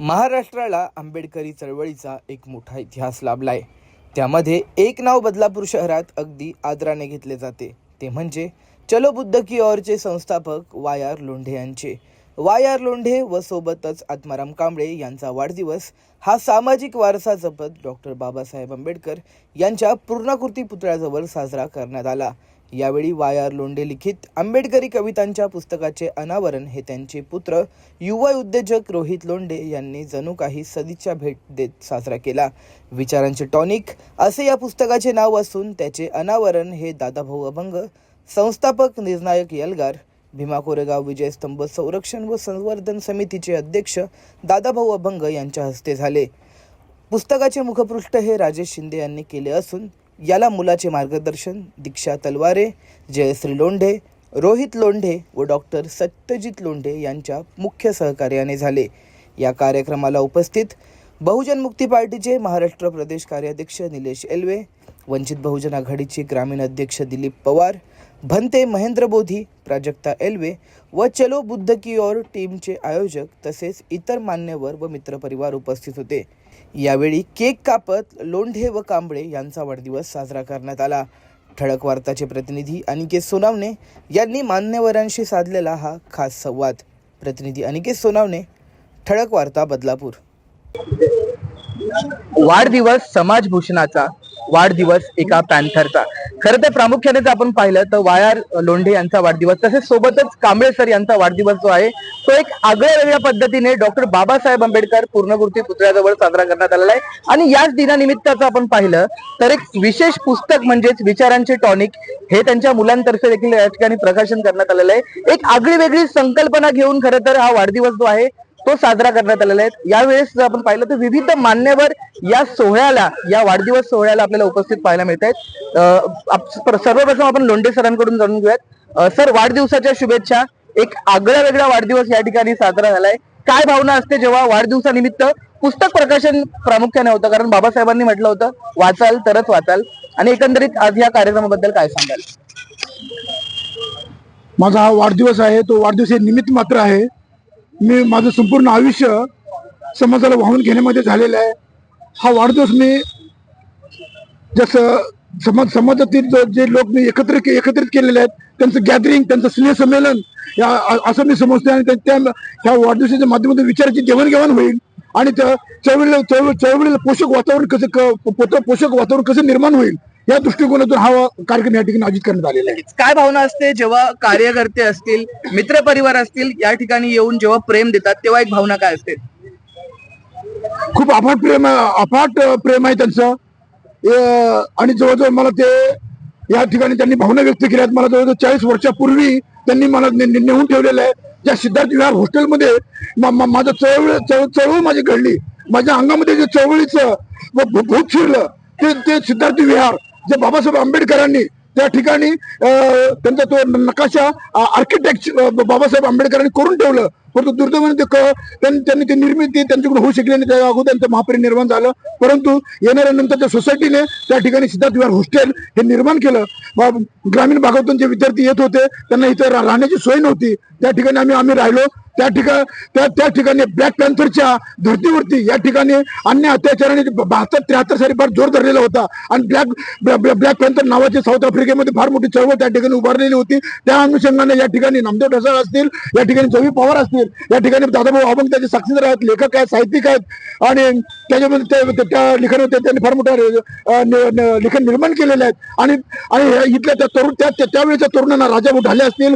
महाराष्ट्राला आंबेडकरी चळवळीचा एक मोठा इतिहास लाभलाय. त्यामध्ये एक नाव बदलापूर शहरात अगदी आदराने घेतले जाते. ते म्हणजे चलो बुद्ध की ओरचे संस्थापक वाय आर लोंढे यांचे. वाय आर लोंढे व सोबतच आत्माराम कांबळे यांचा वाढदिवस हा सामाजिक वारसा जपत डॉक्टर बाबासाहेब आंबेडकर यांच्या पूर्णाकृती पुतळ्याजवळ साजरा करण्यात आला. यावेळी वाय आर लोंढे लिखित आंबेडकरी कवितांच्या पुस्तकाचे अनावरण हे त्यांचे पुत्र युवा उद्योजक रोहित लोंढे यांनी जणू काही सदिच्छा भेट देत साजरा केला. विचारांचे टॉनिक असे या पुस्तकाचे नाव असून त्याचे अनावरण हे दादाभाऊ अभंग संस्थापक निर्णायक यलगार भीमा कोरेगाव विजयस्तंभ संरक्षण व संवर्धन समितीचे अध्यक्ष दादाभाऊ अभंग यांच्या हस्ते झाले. पुस्तकाचे मुखपृष्ठ हे राजेश शिंदे यांनी केले असून याला मुलाचे मार्गदर्शन दीक्षा तलवारे जयश्री लोंढे रोहित लोंढे व डॉक्टर सत्यजित लोंढे यांच्या मुख्य सहकार्याने झाले. या कार्यक्रमाला उपस्थित बहुजन मुक्ती पार्टीचे महाराष्ट्र प्रदेश कार्याध्यक्ष निलेश एल्वे वंचित बहुजन आघाडीचे ग्रामीण अध्यक्ष दिलीप पवार भंते महेंद्र बोधी प्राजक्ता एल्वे व चलो बुद्ध की ओर टीमचे आयोजक तसेच इतर मान्यवर व मित्रपरिवार उपस्थित होते. यावेळी केक कापत लोंढे व कांबळे यांचा वाढदिवस साजरा करण्यात आला. ठळक वार्ताचे प्रतिनिधी अनिकेत सोनावणे यांनी मान्यवरांशी साधलेला हा खास संवाद. प्रतिनिधी अनिकेत सोनावणे ठळक वार्ता बदलापूर. वाढदिवस समाजभूषणाचा वाढदिवस एका पॅन्थरचा. खरं तर प्रामुख्याने जर आपण पाहिलं तर वायार लोंढे यांचा वाढदिवस तसेच सोबतच कांबळे सर यांचा वाढदिवस जो आहे तो एक आगळ्या वेगळ्या पद्धतीने डॉक्टर बाबासाहेब आंबेडकर पूर्णकृती पुतळ्याजवळ साजरा करण्यात आलेला आहे. आणि याच दिनानिमित्ताचं आपण पाहिलं तर एक विशेष पुस्तक म्हणजेच विचारांचे टॉनिक हे त्यांच्या मुलांतर्फे देखील या ठिकाणी प्रकाशन करण्यात आलेलं आहे. एक आगळी वेगळी संकल्पना घेऊन खरं तर हा वाढदिवस जो आहे तो साजरा करण्यात आलेला आहे. यावेळेस जर आपण पाहिलं तर विविध मान्यवर या सोहळ्याला या वाढदिवस सोहळ्याला आपल्याला उपस्थित पाहायला मिळत आहेत. सर्वप्रथम आपण लोंढे सरांकडून जाणून घेऊयात. सर वाढदिवसाच्या शुभेच्छा. एक आगळा वेगळा वाढदिवस या ठिकाणी साजरा झालाय. काय भावना असते जेव्हा वाढदिवसानिमित्त पुस्तक प्रकाशन प्रामुख्याने होतं? कारण बाबासाहेबांनी म्हटलं होतं वाचाल तरच वाचाल. आणि एकंदरीत आज या कार्यक्रमाबद्दल काय सांगाल? माझा हा वाढदिवस आहे. तो वाढदिवस हे निमित्त मात्र आहे. मी माझं संपूर्ण आयुष्य समाजाला वाहून घेण्यामध्ये झालेलं आहे. हा वाढदिवस मी जसं समाज समाजातील जो- जे लोक मी एकत्र के- एकत्रित केलेले आहेत त्यांचं गॅदरिंग त्यांचं स्नेहसंमेलन या असं मी समजते आणि त्या- त्या ह्या वाढदिवसाच्या माध्यमातून विचाराची देवाणघेवाण होईल आणि त्या चळवळीला चळवळ चळवळीला पोषक वातावरण कसं क- पो- पोषक वातावरण कसं निर्माण होईल या दृष्टिकोनातून हा कार्यक्रम या ठिकाणी आयोजित करण्यात आलेला आहे. काय भावना असते? जेव्हा कार्यकर्ते असतील मित्रपरिवार असतील या ठिकाणी येऊन जेव्हा प्रेम देतात तेव्हा एक भावना काय असते? खूप अफाट प्रेम अफाट प्रेम आहे त्यांचं. आणि जवळजवळ मला ते या ठिकाणी त्यांनी भावना व्यक्त केल्या आहेत. मला जवळजवळ चाळीस वर्षापूर्वी त्यांनी मला नेऊन ठेवलेलं आहे. ज्या सिद्धार्थ विहार हॉस्टेलमध्ये माझं चळवळ चळवळ माझी घडली. माझ्या अंगामध्ये जे चळवळीचं भूत शिरलं ते ते सिद्धार्थ विहार जे बाबासाहेब आंबेडकरांनी त्या ठिकाणी त्यांचा तो नकाशा आर्किटेक्ट बाबासाहेब आंबेडकरांनी करून ठेवलं परंतु दुर्दैवाने ते क- त्यां- त्यांनी ते निर्मिती त्यांच्याकडून होऊ शकली नाही त्या अगोदर त्यांचं महापरिनिर्वाण झालं. परंतु येणाऱ्या नंतरच्या सोसायटीने त्या ठिकाणी सिद्धार्थ विहार हॉस्टेल हे निर्माण केलं. ग्रामीण भागातून जे विद्यार्थी येत होते त्यांना इथे राहण्याची सोय नव्हती. त्या ठिकाणी आम्ही आम्ही राहिलो. त्या ठिकाणी त्या त्या ठिकाणी ब्लॅक पॅन्थरच्या धर्तीवरती या ठिकाणी अन्य अत्याचाराने बहात्तर त्र्याहत्तर साली फार जोर धरलेला होता. आणि ब्लॅक ब्लॅक पॅन्थर नावाचे साऊथ आफ्रिकेमध्ये फार मोठी चळवळ त्या ठिकाणी उभारलेली होती. त्या अनुषंगाने या ठिकाणी नामदेव ढसाळ असतील या ठिकाणी जवी पवार असतील या ठिकाणी दादाभाऊ अभंग त्याचे साक्षीदार आहेत लेखक आहेत साहित्यिक आहेत. आणि त्याच्यामध्ये ते- ते- त्या त्यांनी फार मोठ्या लिखाण निर्माण केलेले आहेत. आणि आणि इथल्या त्या तरुण त्या त्या- त्यावेळेच्या तरुणांना राजा ढाले असतील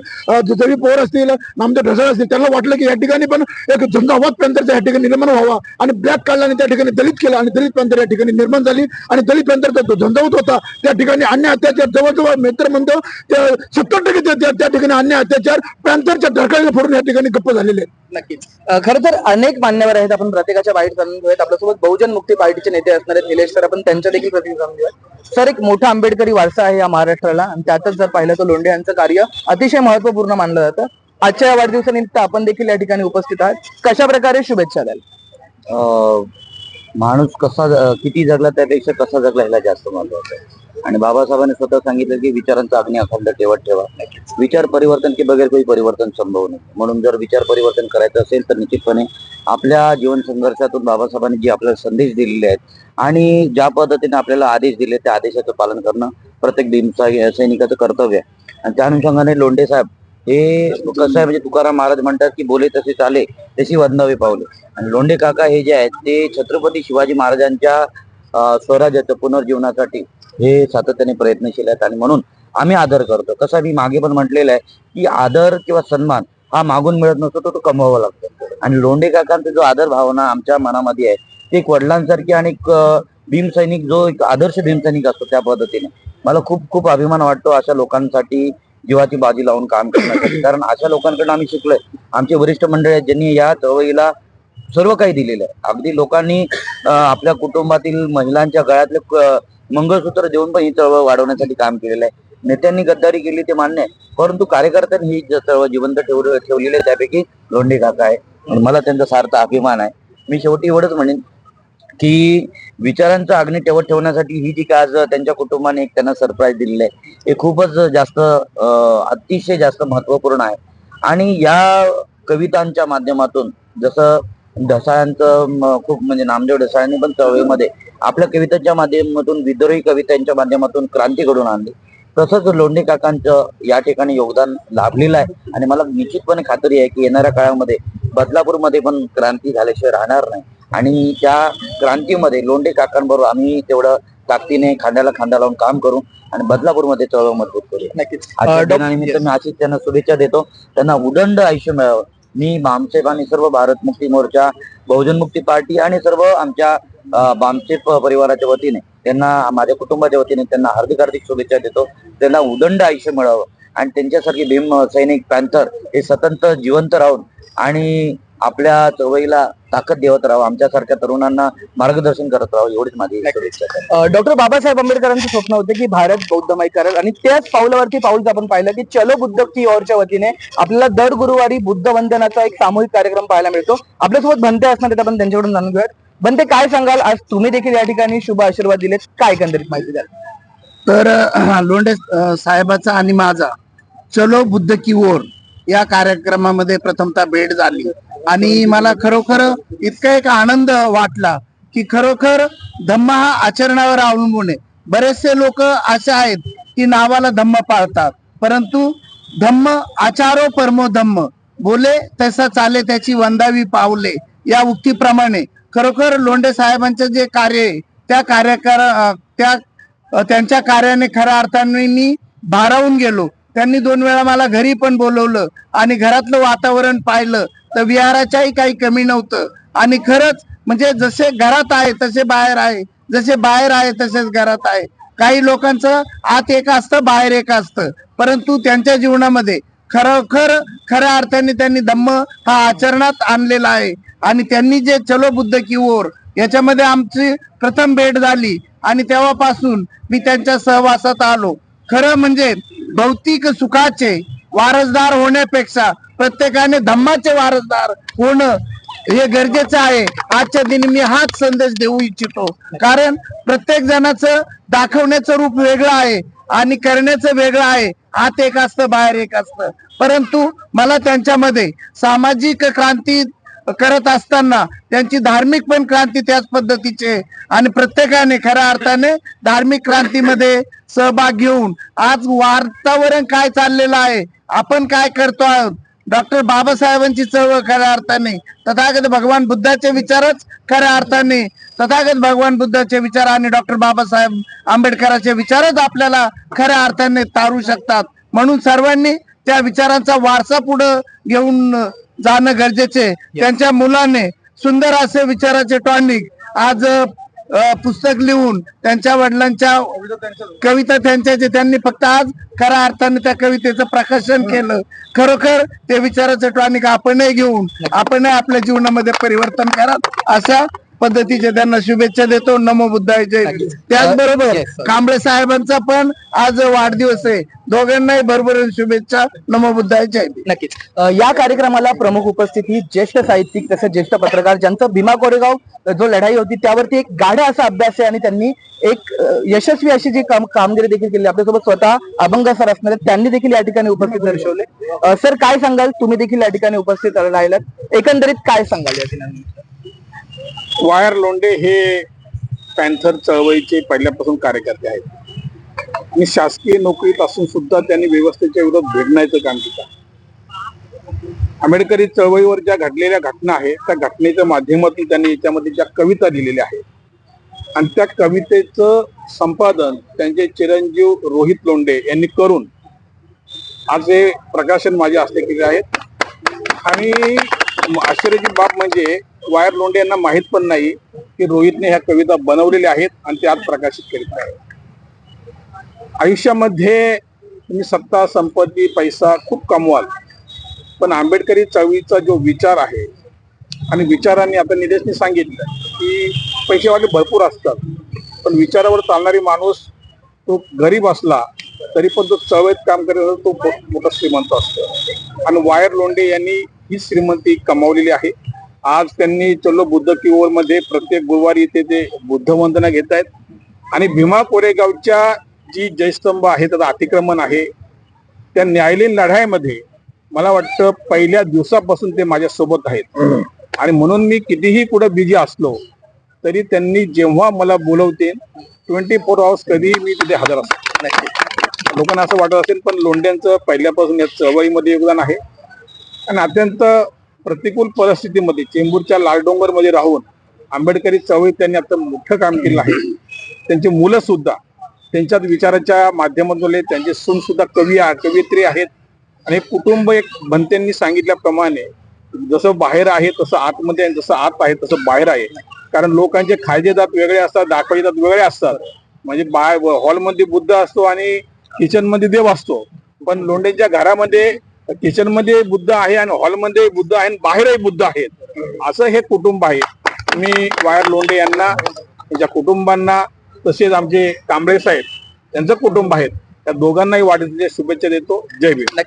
जवी पवार असतील नामदेव ढसाळ असतील त्यांना वाटलं की या ठिकाणी पण एक झंझावात पॅन्थरचा या ठिकाणी निर्माण व्हावा आणि ब्लॅक काढल्याने त्या ठिकाणी दलित केलं आणि दलित पॅन्थर या ठिकाणी निर्माण झाली आणि दलित पॅन्थरचा जो झंझावत होता. त्या ठिकाणी अन्य अत्याचार जवळजवळ मित्र म्हणतो त्या सत्तर टक्के त्या- ठिकाणी अन्य अत्याचार पॅन्थरच्या ढळकाळीला फोडून या ठिकाणी गप्प झालेले आहेत. नक्कीच. खर तर अनेक मान्यवर आहेत. आपण प्रत्येकाच्या बाईट जाणून घेऊयात. आपल्यासोबत बहुजन मुक्ती पार्टीचे नेते असणारे निलेश सर. आपण त्यांच्या देखील प्रतिनिधी जाणून घेऊयात. सर एक मोठा आंबेडकरी वारसा आहे या महाराष्ट्राला. आणि त्यातच जर पाहिलं तर लोंढे यांचं कार्य अतिशय महत्त्वपूर्ण मानलं जातं. आजच्या या वाढदिवसानिमित्त आपण देखील या ठिकाणी उपस्थित आहात. कशा प्रकारे शुभेच्छा द्याल? अं, माणूस कसा किती जगला त्यापेक्षा कसा जगला ह्याला जास्त महत्वाचं आहे. आणि बाबासाहेबांनी स्वतः सांगितलं की विचारांचा अग्नी अखंड ठेवत ठेवा. विचार परिवर्तन की बगैर कोई परिवर्तन संभव नाही. म्हणून जर विचार परिवर्तन करायचं असेल तर निश्चितपणे आपल्या जीवन संघर्षातून बाबासाहेबांनी जे आपल्याला संदेश दिलेले आहेत आणि ज्या पद्धतीने आपल्याला आदेश दिले त्या आदेशाचं पालन करणं प्रत्येक भीमसा सैनिकाचं कर्तव्य आहे. आणि त्या अनुषंगाने लोंढे साहेब हे कसं आहे म्हणजे तुकाराम महाराज म्हणतात की बोले तसे चाले तशी वदनावे पावले. आणि लोंढे काका हे जे आहेत ते छत्रपती शिवाजी महाराजांच्या स्वराज्याच्या पुनर्जीवनासाठी हे सातत्याने प्रयत्नशील आहेत. आणि म्हणून आम्ही आदर करतो. कसं मी मागे पण म्हटलेलं आहे की आदर किंवा सन्मान हा मागून मिळत नसतो तो तो कमवावा लागतो. आणि लोंढे काकांचा जो आदर भावना आमच्या मनामध्ये आहे ते एक वडिलांसारखी आणि एक भीमसैनिक जो एक आदर्श भीमसैनिक असतो त्या पद्धतीने. मला खूप खूप अभिमान वाटतो अशा लोकांसाठी जीवाची बाजी लावून काम करण्यासाठी. कारण अशा लोकांकडून आम्ही शिकलोय. आमचे वरिष्ठ मंडळी आहेत ज्यांनी या चळवळीला सर्व काही दिलेलं आहे. अगदी लोकांनी आपल्या कुटुंबातील महिलांच्या गळ्यातले मंगळसूत्र देऊन पण ही चळवळ वाढवण्यासाठी काम केलेलं आहे. नेत्यांनी गद्दारी केली ते मान्य आहे. परंतु कार्यकर्त्यांनी ही चळवळ जिवंत ठेवली ठेवलेली आहे. त्यापैकी लोंढे काका आहे. मला त्यांचा सार्थ अभिमान आहे. मी शेवटी एवढंच म्हणेन की विचारांचा अग्नी ठेवत ठेवण्यासाठी ही जी काय आज त्यांच्या कुटुंबाने एक त्यांना सरप्राईज दिलेलं आहे हे खूपच जास्त अतिशय जास्त महत्त्वपूर्ण आहे. आणि या कवितांच्या माध्यमातून जसं ढसाळ्यांचं खूप म्हणजे नामदेव ढसाळ्यांनी पण चळवळीमध्ये आपल्या कवितांच्या माध्यमातून विद्रोही कवितांच्या माध्यमातून क्रांती घडून आणली. तसंच लोंढे काकांचं या ठिकाणी योगदान लाभलेलं आहे. आणि मला निश्चितपणे खात्री आहे की येणाऱ्या काळामध्ये बदलापूरमध्ये पण क्रांती झाल्याशिवाय राहणार नाही. आणि त्या क्रांतीमध्ये लोंढे काकांबरोबर आम्ही तेवढं ताकदीने खांद्याला खांदा लावून काम करू आणि बदलापूरमध्ये चळवळ मजबूत करू. नक्कीच. दिनानिमित्त मी अशीच त्यांना शुभेच्छा देतो. त्यांना उदंड आयुष्य मिळावं. मी बामसेफ आणि सर्व भारत मुक्ती मोर्चा बहुजन मुक्ती पार्टी आणि सर्व आमच्या अं, बामसेफ परिवाराच्या वतीने त्यांना माझ्या कुटुंबाच्या वतीने त्यांना हार्दिक हार्दिक शुभेच्छा देतो. त्यांना उदंड आयुष्य मिळावं. आणि त्यांच्यासारखे भीम सैनिक पॅन्थर हे सतत जिवंत राहून आणि आपल्या चळवळीला ताकद देवत राहावं आमच्यासारख्या तरुणांना मार्गदर्शन करत राहावं एवढीच माझी. डॉक्टर बाबासाहेब आंबेडकरांचं स्वप्न होतं की भारत बौद्धमय करेल आणि त्याच पावलावरती पाऊल आपण पाहिलं की चलो बुद्ध की ओरच्या वतीने आपल्याला दर गुरुवारी बुद्ध वंदनाचा एक सामूहिक कार्यक्रम पाहायला मिळतो. आपल्यासोबत भंते असणार आहेत आपण त्यांच्याकडून जाणून घेऊयात. भंते काय सांगाल? आज तुम्ही देखील या ठिकाणी शुभ आशीर्वाद दिलेत. काय एकंदरीत माहिती द्याल? तर लोंढे साहेबाचा आणि माझा चलो बुद्ध की ओर या कार्यक्रमामध्ये प्रथमतः भेट झाली. आणि मला खरोखर इतका एक आनंद वाटला की खरोखर धम्म हा आचरणावर अवलंबून आहे. बरेचसे लोक असे आहेत की नावाला धम्म पाळतात परंतु धम्म आचारो परमो धम्म. बोले तसा चाले त्याची वंदावी पावले. या उक्तीप्रमाणे खरोखर लोंढे साहेबांचं जे कार्य आहे त्या कार्यकार त्या त्यांच्या कार्याने खऱ्या अर्थाने मी भारावून गेलो. त्यांनी दोन वेळा मला घरी पण बोलवलं आणि घरातलं वातावरण पाहिलं. तर विहाराच्याही काही कमी नव्हतं. आणि खरंच म्हणजे जसे घरात आहे तसे बाहेर आहे. जसे बाहेर आहे तसेच घरात आहे. काही लोकांचं आत एक असतं बाहेर एक असतं. परंतु त्यांच्या जीवनामध्ये खरोखर खऱ्या अर्थाने त्यांनी धम्म हा आचरणात आणलेला आहे. आणि त्यांनी जे चलो बुद्ध की ओर याच्यामध्ये आमची प्रथम भेट झाली. आणि तेव्हापासून मी त्यांच्या सहवासात आलो. खरं म्हणजे भौतिक सुखाचे वारसदार होण्यापेक्षा प्रत्येकाने धम्माचे वारसदार होणं हे गरजेचं आहे. आजच्या दिनी मी हाच संदेश देऊ इच्छितो. कारण प्रत्येक जणाचं दाखवण्याचं रूप वेगळं आहे आणि करण्याचं वेगळं आहे. आत एक असतं बाहेर एक असतं. परंतु मला त्यांच्यामध्ये सामाजिक क्रांती करत असताना त्यांची धार्मिक पण क्रांती त्याच पद्धतीची आहे. आणि प्रत्येकाने खऱ्या अर्थाने धार्मिक क्रांतीमध्ये सहभाग घेऊन आज वातावरण काय चाललेलं आहे आपण काय करतो आहोत डॉक्टर बाबासाहेबांची चळवळ खऱ्या अर्थाने तथागत भगवान बुद्धाचे विचारच खऱ्या अर्थाने तथागत भगवान बुद्धाचे विचार आणि डॉक्टर बाबासाहेब आंबेडकरांचे विचारच आपल्याला खऱ्या अर्थाने तारू शकतात. म्हणून सर्वांनी त्या विचारांचा वारसा पुढे घेऊन जाणं गरजेचे त्यांच्या मुलाने सुंदर असे विचाराचे टॉनिक आज पुस्तक लिहून त्यांच्या वडिलांच्या कविता त्यांच्या जे त्यांनी फक्त आज खऱ्या अर्थाने त्या कवितेचं प्रकाशन केलं. खरोखर ते विचाराचं टॉनिक आपणही घेऊन आपणही आपल्या जीवनामध्ये परिवर्तन करा अशा पद्धतीचे त्यांना शुभेच्छा देतो. नमो बुद्धाय जय. त्याचबरोबर. कांबळे साहेबांचा पण आज वाढदिवस आहे. दोघांनाही भरभरून शुभेच्छा. नमो बुद्धाय जय. नक्कीच. या कार्यक्रमाला प्रमुख उपस्थिती ज्येष्ठ साहित्यिक तसेच ज्येष्ठ पत्रकार ज्यांचं भीमा कोरेगाव जो लढाई होती त्यावरती एक गाढा असा अभ्यास आहे आणि त्यांनी एक यशस्वी अशी जी काम कामगिरी देखील केली. आपल्यासोबत स्वतः अभंग सर असणार. त्यांनी देखील या ठिकाणी उपस्थित दर्शवले. सर काय सांगाल? तुम्ही देखील या ठिकाणी उपस्थित राहिलात. एकंदरीत काय सांगाल या ठिकाणी? वायर लोंडे हे पॅन्थर चळवळीचे पहिल्यापासून कार्यकर्ते आहेत. आणि शासकीय नोकरीत असून सुद्धा त्यांनी व्यवस्थेच्या विरोधात भिडण्याचं काम केलं. आंबेडकरी चळवळीवर ज्या घडलेल्या घटना आहेत त्या घटनेच्या माध्यमातून त्यांनी याच्यामध्ये ज्या कविता लिहिलेल्या आहेत आणि त्या कवितेचं संपादन त्यांचे चिरंजीव रोहित लोंडे यांनी करून आज हे प्रकाशन माझे असले केले आहेत आणि आश्चर्याची बाब म्हणजे वायर लोंढे यांना माहीत पण नाही की रोहितने ह्या कविता बनवलेल्या आहेत आणि ते आज प्रकाशित करीत आहे आयुष्यामध्ये तुम्ही सत्ता संपत्ती पैसा खूप कमवाल. पण आंबेडकरी चळवळीचा जो विचार आहे आणि विचारांनी आता निलेशने सांगितलं की पैसेवाले भरपूर असतात पण विचारावर चालणारी माणूस तो गरीब असला तरी पण तो चळवळीत काम करत असतो, तो मोठा श्रीमंत असतो. आणि वायर लोंडे यांनी ही श्रीमंती कमावलेली आहे. आज त्यांनी चलो बुद्ध किओरमध्ये प्रत्येक गुरुवारी इथे ते बुद्ध वंदना घेत आहेत आणि भीमा कोरेगावच्या जी जयस्तंभ आहे त्याचं अतिक्रमण आहे त्या न्यायालयीन लढाईमध्ये मला वाटतं पहिल्या दिवसापासून ते माझ्या सोबत आहेत. आणि म्हणून मी कितीही कुठं बिझी असलो तरी त्यांनी जेव्हा मला बोलवते ट्वेंटी फोर आवर्स कधी मी तिथे हजर असतो लोकांना असं वाटत असेल पण लोंढ्यांचं पहिल्यापासून या चळवळीमध्ये योगदान आहे. आणि अत्यंत प्रतिकूल परिस्थितीमध्ये चेंबूरच्या लालडोंगरमध्ये राहून आंबेडकरी चळवळीत त्यांनी आता मोठं काम केलं आहे. त्यांची मुलं सुद्धा त्यांच्यात विचाराच्या माध्यमातून त्यांचे सून सुद्धा कवी आहे आहेत. आणि कुटुंब एक भंतेंनी सांगितल्याप्रमाणे जसं बाहेर आहे तसं आतमध्ये जसं आत आहे तसं बाहेर आहे. कारण लोकांचे खायचे दात वेगळे असतात दाखवले दात वेगळे असतात. म्हणजे बाय हॉलमध्ये बुद्ध असतो आणि किचनमध्ये देव असतो. पण लोंढेंच्या घरामध्ये किचनमध्ये बुद्ध आहे आणि हॉलमध्ये बुद्ध आहे आणि बाहेरही बुद्ध आहेत. असं हे कुटुंब आहे. मी वायर लोंढे यांना त्यांच्या कुटुंबांना तसेच आमचे कांबळे साहेब त्यांचं कुटुंब आहेत त्या दोघांनाही वाढीच्या शुभेच्छा देतो. जय भीम.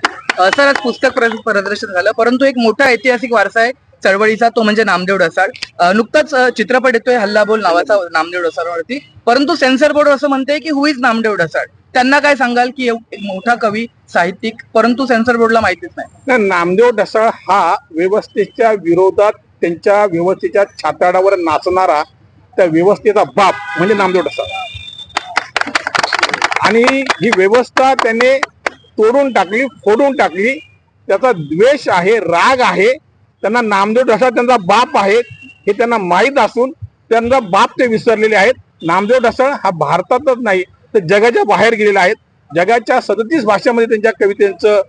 सर आज पुस्तक प्रदर्शन झालं. परंतु एक मोठा ऐतिहासिक वारसा आहे चळवळीचा तो म्हणजे नामदेव ढसाळ. नुकताच चित्रपट येतोय हल्ला बोल नावाचा नामदेव ढसाळवरती. परंतु सेन्सर बोर्ड असं म्हणते की हु इज नामदेव ढसाळ? त्यांना काय सांगाल की एक मोठा कवी साहित्यिक परंतु सेन्सर बोर्डला माहितीच नाही? नाही, नामदेव ढसाळ हा व्यवस्थेच्या विरोधात त्यांच्या व्यवस्थेच्या छाताडावर नाचणारा त्या व्यवस्थेचा बाप म्हणजे नामदेव ढसाळ. आणि ही व्यवस्था त्याने तोडून टाकली फोडून टाकली. त्याचा द्वेष आहे राग आहे. त्यांना नामदेव ढसाळ त्यांचा बाप आहे हे त्यांना माहीत असून त्यांचा बाप ते विसरलेले आहेत. नामदेव ढसाळ हा भारतातच नाही तर जगाच्या बाहेर गेलेले आहेत. जगाच्या सदतीस भाषांमध्ये त्यांच्या कवितेचं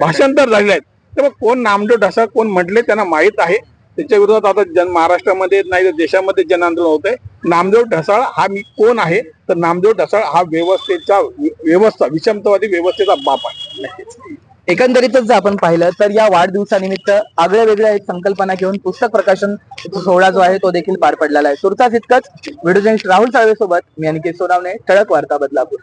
भाषांतर झालेलं आहे. त्यामुळे कोण नामदेव ढसाळ कोण म्हटले त्यांना माहीत आहे. त्याच्या विरोधात आता जन महाराष्ट्रामध्ये नाही तर देशामध्ये जन आंदोलन होत आहे. नामदेव ढसाळ हा मी कोण आहे? तर नामदेव ढसाळ हा व्यवस्थेचा व्यवस्था विषमतावादी व्यवस्थेचा बाप आहे. एकंदरीतच जर आपण पाहिलं तर या वाढदिवसानिमित्त आगळ्या वेगळ्या एक संकल्पना घेऊन पुस्तक प्रकाशन सोहळा जो आहे तो देखील पार पडलेला आहे. तुर्तास इतकंच व्हिडिओ राहुल साळवे सोबत मी अनिकेत सोनावणे ठळक वार्ता बदलापूर